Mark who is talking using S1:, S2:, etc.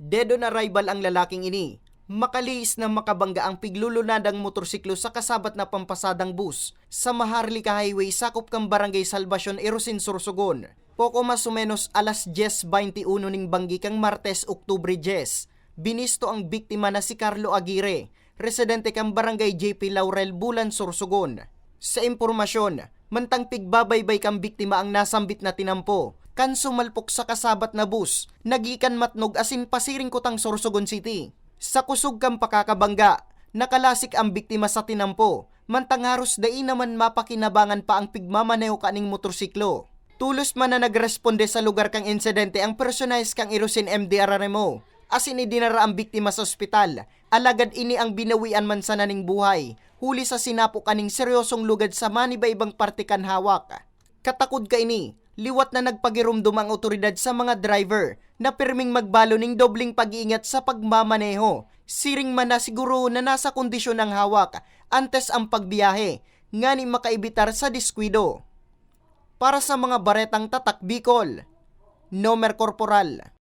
S1: Dead on arrival ang lalaking ini. Makalis na makabangga ang piglulunadang motorsiklo sa kasabat na pampasadang bus sa Maharlika Highway sakop kang Barangay Salvacion, Erosin, Sorsogon. Poco mas o menos alas 10.21 ning banggi kang Martes, Oktubre 10. Binisto ang biktima na si Carlo Aguirre, residente kang Barangay JP Laurel, Bulan, Sorsogon. Sa impormasyon, mantang pigbabaybay kang biktima ang nasambit na tinampo, kan sumalpok sa kasabat na bus, nagikan matnog asin pasiring kutang Sorsogon City. Sa kusog kang pakakabangga, nakalasik ang biktima sa tinampo, mantang haros dai naman mapakinabangan pa ang pigmamaneho kaning motorsiklo. Tulos man na nagresponde sa lugar kang insidente ang personalis kang Irusin MD Araremo. Asin idinara ang biktima sa ospital. Alagad ini ang binawian man sa naning buhay. Huli sa sinapok kaning seryosong lugad sa maniba-ibang parte kan hawak. Katakod ka ini, liwat na nagpagirumdum ang otoridad sa mga driver na pirming magbalo ning dobling pag-iingat sa pagmamaneho. Siring man na siguro na nasa kondisyon ng hawak antes ang pagbiyahe, nga ni makaibitar sa diskwido para sa mga baretang tatak Bicol. Nomer Corporal